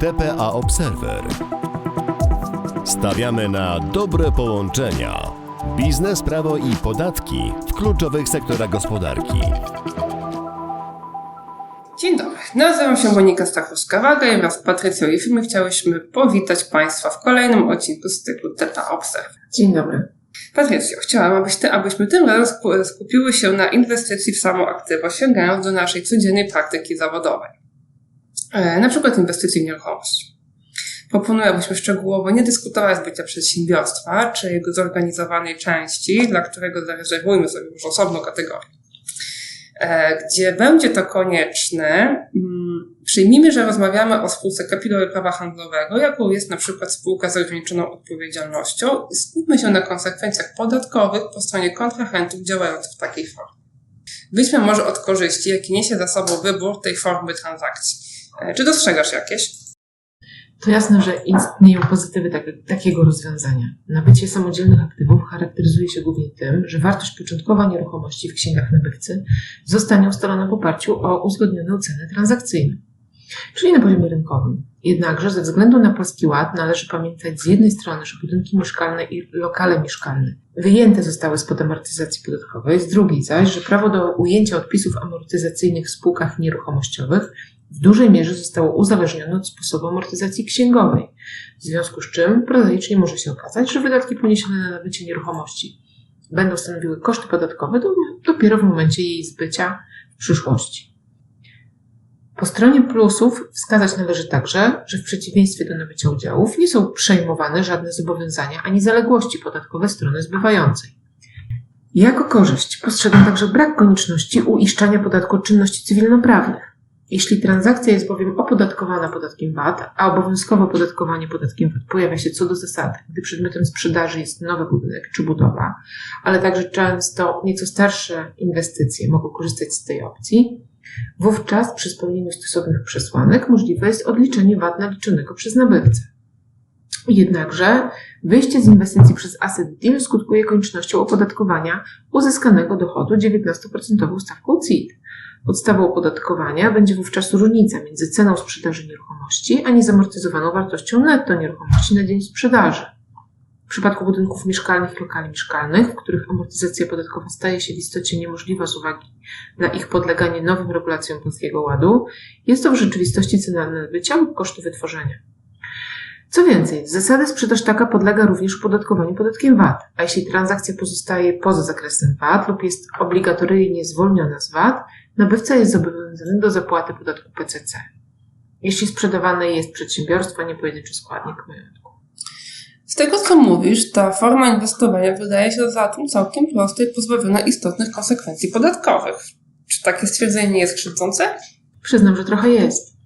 TPA Observer. Stawiamy na dobre połączenia. Biznes, prawo i podatki w kluczowych sektorach gospodarki. Dzień dobry, nazywam się Monika Stachowska-Waga i wraz z Patrycją i chciałyśmy powitać Państwa w kolejnym odcinku z cyklu TETA Observe. Dzień dobry. Patrycjo, chciałam, abyś ty, abyśmy tym razem sku- skupiły się na inwestycji w samo aktywo, sięgając do naszej codziennej praktyki zawodowej. E, na przykład inwestycji w nieruchomość. Proponuję, abyśmy szczegółowo nie dyskutować z bycia przedsiębiorstwa, czy jego zorganizowanej części, dla którego zarezerwujmy sobie już osobną kategorię. E, gdzie będzie to konieczne, mm, przyjmijmy, że rozmawiamy o spółce kapitałowej prawa handlowego, jaką jest na przykład spółka z ograniczoną odpowiedzialnością i skupmy się na konsekwencjach podatkowych po stronie kontrahentów działających w takiej formie. Wyjdźmy może od korzyści, jakie niesie za sobą wybór tej formy transakcji. E, Czy dostrzegasz jakieś? To jasne, że istnieją pozytywy tak, takiego rozwiązania. Nabycie samodzielnych aktywów charakteryzuje się głównie tym, że wartość początkowa nieruchomości w księgach nabywcy zostanie ustalona w oparciu o uzgodnioną cenę transakcyjną, czyli na poziomie rynkowym. Jednakże ze względu na Polski Ład należy pamiętać z jednej strony, że budynki mieszkalne i lokale mieszkalne wyjęte zostały spod amortyzacji podatkowej, z drugiej zaś, że prawo do ujęcia odpisów amortyzacyjnych w spółkach nieruchomościowych w dużej mierze zostało uzależnione od sposobu amortyzacji księgowej, w związku z czym prozaicznie może się okazać, że wydatki poniesione na nabycie nieruchomości będą stanowiły koszty podatkowe do, dopiero w momencie jej zbycia w przyszłości. Po stronie plusów wskazać należy także, że w przeciwieństwie do nabycia udziałów nie są przejmowane żadne zobowiązania ani zaległości podatkowe strony zbywającej. Jako korzyść postrzegam także brak konieczności uiszczania podatku od czynności cywilnoprawnych. Jeśli transakcja jest bowiem opodatkowana podatkiem VAT, a obowiązkowe opodatkowanie podatkiem VAT pojawia się co do zasady, gdy przedmiotem sprzedaży jest nowy budynek czy budowa, ale także często nieco starsze inwestycje mogą korzystać z tej opcji, wówczas przy spełnieniu stosownych przesłanek możliwe jest odliczenie VAT naliczonego przez nabywcę. Jednakże wyjście z inwestycji przez asset deal skutkuje koniecznością opodatkowania uzyskanego dochodu 19% stawką CIT. Podstawą opodatkowania będzie wówczas różnica między ceną sprzedaży nieruchomości, a niezamortyzowaną wartością netto nieruchomości na dzień sprzedaży. W przypadku budynków mieszkalnych i lokali mieszkalnych, w których amortyzacja podatkowa staje się w istocie niemożliwa z uwagi na ich podleganie nowym regulacjom Polskiego Ładu, jest to w rzeczywistości cena nabycia lub koszty wytworzenia. Co więcej, z zasady sprzedaż taka podlega również opodatkowaniu podatkiem VAT, a jeśli transakcja pozostaje poza zakresem VAT lub jest obligatoryjnie zwolniona z VAT, nabywca jest zobowiązany do zapłaty podatku PCC, jeśli sprzedawane jest przedsiębiorstwo, nie pojedynczy składnik majątku. Z tego, co mówisz, ta forma inwestowania wydaje się zatem całkiem prosta i pozbawiona istotnych konsekwencji podatkowych. Czy takie stwierdzenie nie jest krzywdzące? Przyznam, że trochę jest.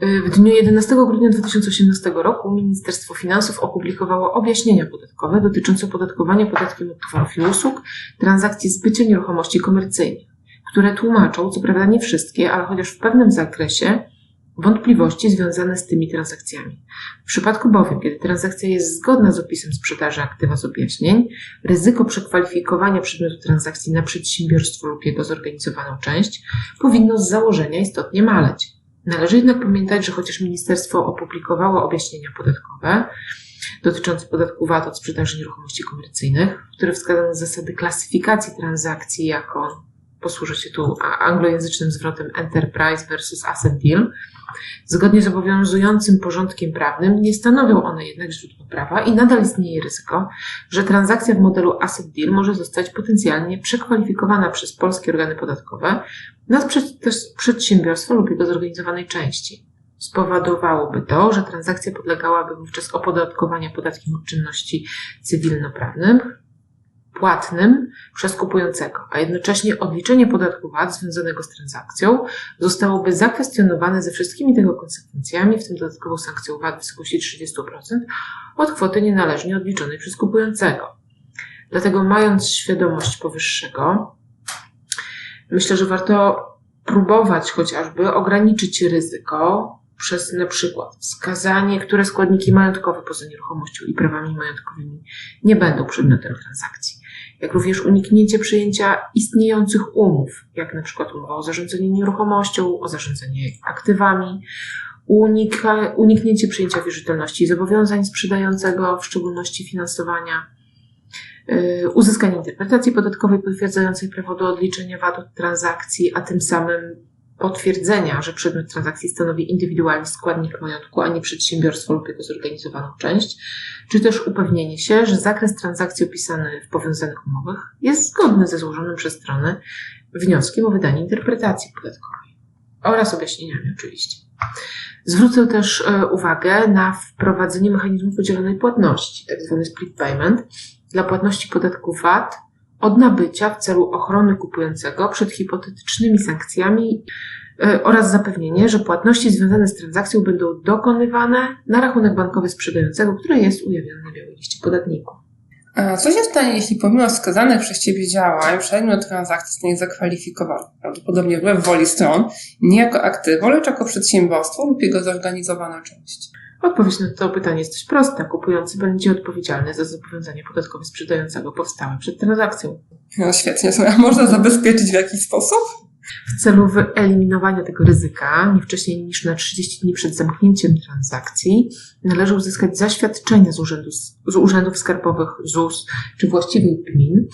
W dniu 11 grudnia 2018 roku Ministerstwo Finansów opublikowało objaśnienia podatkowe dotyczące opodatkowania podatkiem od towarów i usług transakcji zbycia nieruchomości komercyjnych, które tłumaczą, co prawda nie wszystkie, ale chociaż w pewnym zakresie, wątpliwości związane z tymi transakcjami. W przypadku bowiem, kiedy transakcja jest zgodna z opisem sprzedaży aktywa z objaśnień, ryzyko przekwalifikowania przedmiotu transakcji na przedsiębiorstwo lub jego zorganizowaną część powinno z założenia istotnie maleć. Należy jednak pamiętać, że chociaż ministerstwo opublikowało objaśnienia podatkowe dotyczące podatku VAT od sprzedaży nieruchomości komercyjnych, w których wskazano zasady klasyfikacji transakcji jako, posłużę się tu anglojęzycznym zwrotem enterprise versus asset deal, zgodnie z obowiązującym porządkiem prawnym nie stanowią one jednak źródła prawa i nadal istnieje ryzyko, że transakcja w modelu asset deal może zostać potencjalnie przekwalifikowana przez polskie organy podatkowe na przedsiębiorstwo lub jego zorganizowanej części. Spowodowałoby to, że transakcja podlegałaby wówczas opodatkowaniu podatkiem od czynności cywilnoprawnych, płatnym przez kupującego, a jednocześnie odliczenie podatku VAT związanego z transakcją zostałoby zakwestionowane ze wszystkimi tego konsekwencjami, w tym dodatkową sankcją VAT w wysokości 30% od kwoty nienależnie odliczonej przez kupującego. Dlatego mając świadomość powyższego, myślę, że warto próbować chociażby ograniczyć ryzyko przez na przykład wskazanie, które składniki majątkowe poza nieruchomością i prawami majątkowymi nie będą przedmiotem transakcji, jak również uniknięcie przyjęcia istniejących umów, jak na przykład umowa o zarządzanie nieruchomością, o zarządzanie aktywami unika, uniknięcie przyjęcia wierzytelności zobowiązań sprzedającego, w szczególności finansowania, yy, uzyskanie interpretacji podatkowej potwierdzającej prawo do odliczenia VAT od transakcji, a tym samym potwierdzenia, że przedmiot transakcji stanowi indywidualny składnik majątku, a nie przedsiębiorstwo lub jego zorganizowaną część, czy też upewnienie się, że zakres transakcji opisany w powiązanych umowach jest zgodny ze złożonym przez strony wnioskiem o wydanie interpretacji podatkowej oraz objaśnieniami oczywiście. Zwrócę też e, uwagę na wprowadzenie mechanizmu podzielonej płatności, tzw. split payment, dla płatności podatku VAT od nabycia w celu ochrony kupującego przed hipotetycznymi sankcjami e, oraz zapewnienie, że płatności związane z transakcją będą dokonywane na rachunek bankowy sprzedającego, który jest ujawniony na białej liście podatników. A co się stanie, jeśli pomimo wskazanych przez Ciebie działań przedmiot transakcji zostanie zakwalifikowany, prawdopodobnie wbrew woli stron, nie jako aktywo, lecz jako przedsiębiorstwo lub jego zorganizowana część? Odpowiedź na to pytanie jest dość prosta. Kupujący będzie odpowiedzialny za zobowiązanie podatkowe sprzedającego powstałe przed transakcją. No świetnie, a można zabezpieczyć w jakiś sposób? W celu wyeliminowania tego ryzyka, nie wcześniej niż na 30 dni przed zamknięciem transakcji, należy uzyskać zaświadczenia z, urzędu, z urzędów skarbowych ZUS czy właściwych gmin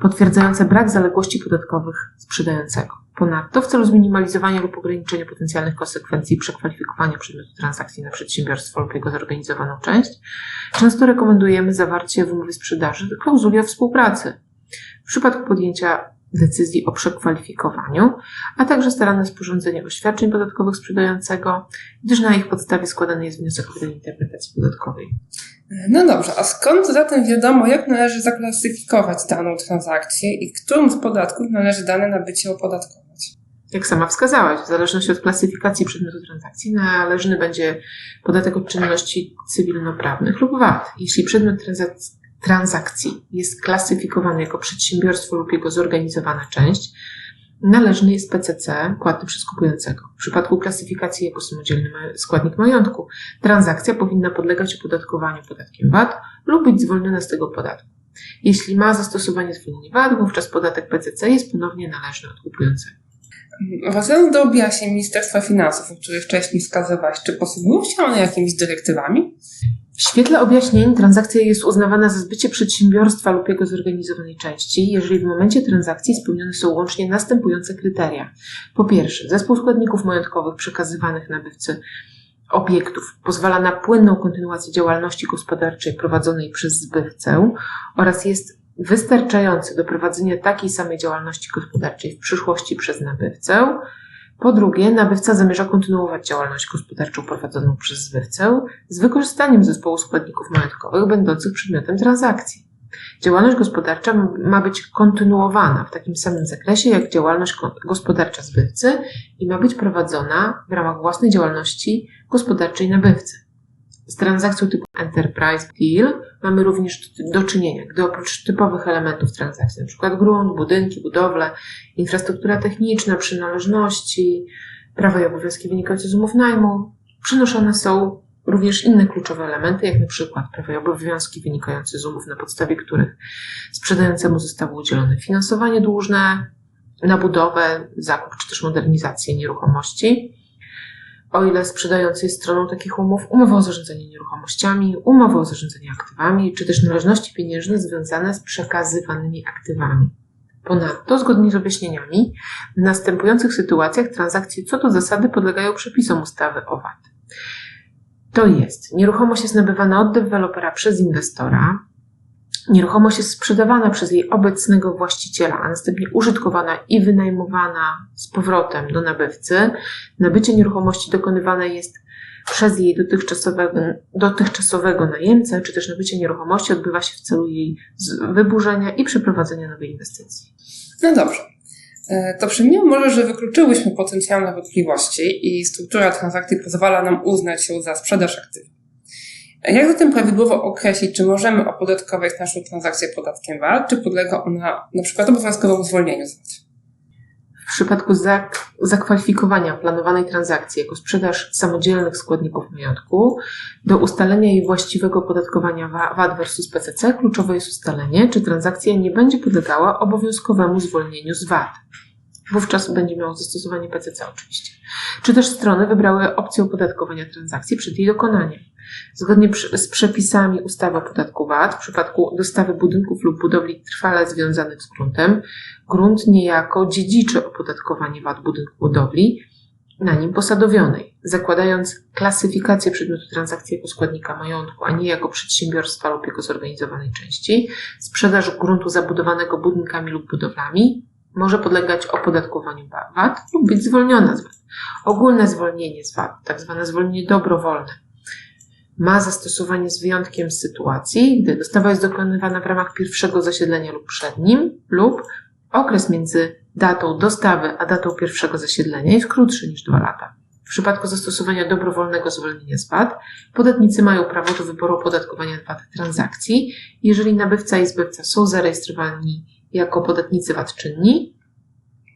potwierdzające brak zaległości podatkowych sprzedającego. Ponadto, w celu zminimalizowania lub ograniczenia potencjalnych konsekwencji przekwalifikowania przedmiotu transakcji na przedsiębiorstwo lub jego zorganizowaną część, często rekomendujemy zawarcie w umowie sprzedaży klauzuli o współpracy. W przypadku podjęcia decyzji o przekwalifikowaniu, a także staranne sporządzenie oświadczeń podatkowych sprzedającego, gdyż na ich podstawie składany jest wniosek o wydanie interpretacji podatkowej. No dobrze, a skąd zatem wiadomo, jak należy zaklasyfikować daną transakcję i którym z podatków należy dane nabycie opodatkować? Jak sama wskazałaś, w zależności od klasyfikacji przedmiotu transakcji należny będzie podatek od czynności cywilnoprawnych lub VAT. Jeśli przedmiot transakcji transakcji jest klasyfikowany jako przedsiębiorstwo lub jego zorganizowana część, należny jest PCC płatny przez kupującego. W przypadku klasyfikacji jako samodzielny składnik majątku, transakcja powinna podlegać opodatkowaniu podatkiem VAT lub być zwolniona z tego podatku. Jeśli ma zastosowanie zwolnienie VAT, wówczas podatek PCC jest ponownie należny od kupującego. Wracając do objaśnień Ministerstwa Finansów, o których wcześniej wskazywałaś, czy posługują się one jakimiś dyrektywami? W świetle objaśnień transakcja jest uznawana za zbycie przedsiębiorstwa lub jego zorganizowanej części, jeżeli w momencie transakcji spełnione są łącznie następujące kryteria. Po pierwsze, zespół składników majątkowych przekazywanych nabywcy obiektów pozwala na płynną kontynuację działalności gospodarczej prowadzonej przez zbywcę oraz jest wystarczający do prowadzenia takiej samej działalności gospodarczej w przyszłości przez nabywcę. Po drugie, nabywca zamierza kontynuować działalność gospodarczą prowadzoną przez zbywcę z wykorzystaniem zespołu składników majątkowych będących przedmiotem transakcji. Działalność gospodarcza ma być kontynuowana w takim samym zakresie jak działalność gospodarcza zbywcy i ma być prowadzona w ramach własnej działalności gospodarczej nabywcy. Z transakcją typu Enterprise Deal mamy również do czynienia, gdy oprócz typowych elementów transakcji, np. grunt, budynki, budowle, infrastruktura techniczna, przynależności, prawa i obowiązki wynikające z umów najmu, przenoszone są również inne kluczowe elementy, jak np. prawa i obowiązki wynikające z umów, na podstawie których sprzedającemu zostało udzielone finansowanie dłużne na budowę, zakup czy też modernizację nieruchomości o ile sprzedający jest stroną takich umów, umowa o zarządzanie nieruchomościami, umowa o zarządzanie aktywami, czy też należności pieniężne związane z przekazywanymi aktywami. Ponadto, zgodnie z objaśnieniami, w następujących sytuacjach transakcje co do zasady podlegają przepisom ustawy o VAT. To jest, nieruchomość jest nabywana od dewelopera przez inwestora, Nieruchomość jest sprzedawana przez jej obecnego właściciela, a następnie użytkowana i wynajmowana z powrotem do nabywcy. Nabycie nieruchomości dokonywane jest przez jej dotychczasowego, dotychczasowego najemcę, czy też nabycie nieruchomości odbywa się w celu jej wyburzenia i przeprowadzenia nowej inwestycji. No dobrze. E, to przyjmijmy może, że wykluczyłyśmy potencjalne wątpliwości i struktura transakcji pozwala nam uznać ją za sprzedaż aktywów. Jak zatem prawidłowo określić, czy możemy opodatkować naszą transakcję podatkiem VAT, czy podlega ona na przykład obowiązkowemu zwolnieniu z VAT? W przypadku zak zakwalifikowania planowanej transakcji jako sprzedaż samodzielnych składników majątku, do ustalenia jej właściwego opodatkowania VAT versus PCC kluczowe jest ustalenie, czy transakcja nie będzie podlegała obowiązkowemu zwolnieniu z VAT. Wówczas będzie miało zastosowanie PCC oczywiście. Czy też strony wybrały opcję opodatkowania transakcji przed jej dokonaniem. Zgodnie z przepisami ustawy o podatku VAT, w przypadku dostawy budynków lub budowli trwale związanych z gruntem, grunt niejako dziedziczy opodatkowanie VAT budynku budowli na nim posadowionej, zakładając klasyfikację przedmiotu transakcji jako składnika majątku, a nie jako przedsiębiorstwa lub jego zorganizowanej części, sprzedaż gruntu zabudowanego budynkami lub budowlami może podlegać opodatkowaniu VAT lub być zwolniona z VAT. Ogólne zwolnienie z VAT, tak zwane zwolnienie dobrowolne, ma zastosowanie z wyjątkiem sytuacji, gdy dostawa jest dokonywana w ramach pierwszego zasiedlenia lub przed nim, lub okres między datą dostawy a datą pierwszego zasiedlenia jest krótszy niż dwa lata. W przypadku zastosowania dobrowolnego zwolnienia z VAT, podatnicy mają prawo do wyboru opodatkowania VAT transakcji, jeżeli nabywca i zbywca są zarejestrowani jako podatnicy VAT czynni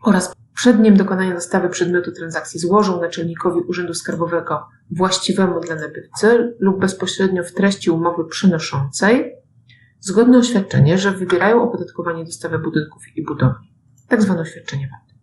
oraz przed dniem dokonania dostawy przedmiotu transakcji złożą naczelnikowi Urzędu Skarbowego właściwemu dla nabywcy lub bezpośrednio w treści umowy przynoszącej zgodne oświadczenie, że wybierają opodatkowanie dostawy budynków i budowli, tak zwane oświadczenie VAT.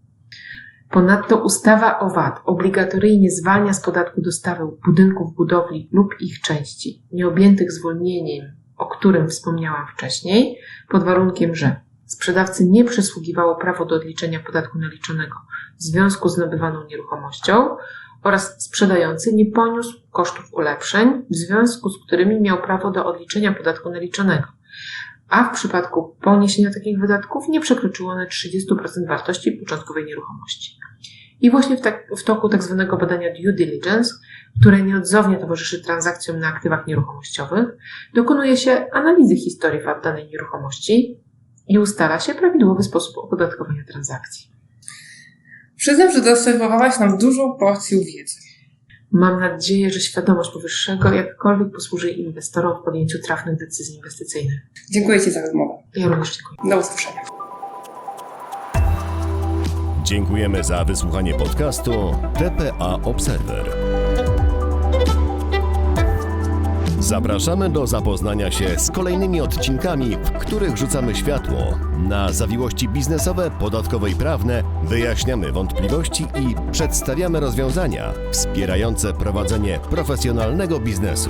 Ponadto ustawa o VAT obligatoryjnie zwalnia z podatku dostawę budynków, budowli lub ich części nieobjętych zwolnieniem, o którym wspomniałam wcześniej, pod warunkiem, że sprzedawcy nie przysługiwało prawo do odliczenia podatku naliczonego w związku z nabywaną nieruchomością oraz sprzedający nie poniósł kosztów ulepszeń, w związku z którymi miał prawo do odliczenia podatku naliczonego, a w przypadku poniesienia takich wydatków nie przekroczyło one 30% wartości początkowej nieruchomości. I właśnie w, tak, w toku tak zwanego badania due diligence, które nieodzownie towarzyszy transakcjom na aktywach nieruchomościowych, dokonuje się analizy historii VAT danej nieruchomości i ustala się prawidłowy sposób opodatkowania transakcji. Przyznam, że zaserwowałaś nam dużą porcję wiedzy. Mam nadzieję, że świadomość powyższego jakkolwiek posłuży inwestorom w podjęciu trafnych decyzji inwestycyjnych. Dziękuję Ci za rozmowę. Ja również dziękuję. Do usłyszenia. Dziękujemy za wysłuchanie podcastu TPA Observer. Zapraszamy do zapoznania się z kolejnymi odcinkami, w których rzucamy światło na zawiłości biznesowe, podatkowe i prawne, wyjaśniamy wątpliwości i przedstawiamy rozwiązania wspierające prowadzenie profesjonalnego biznesu.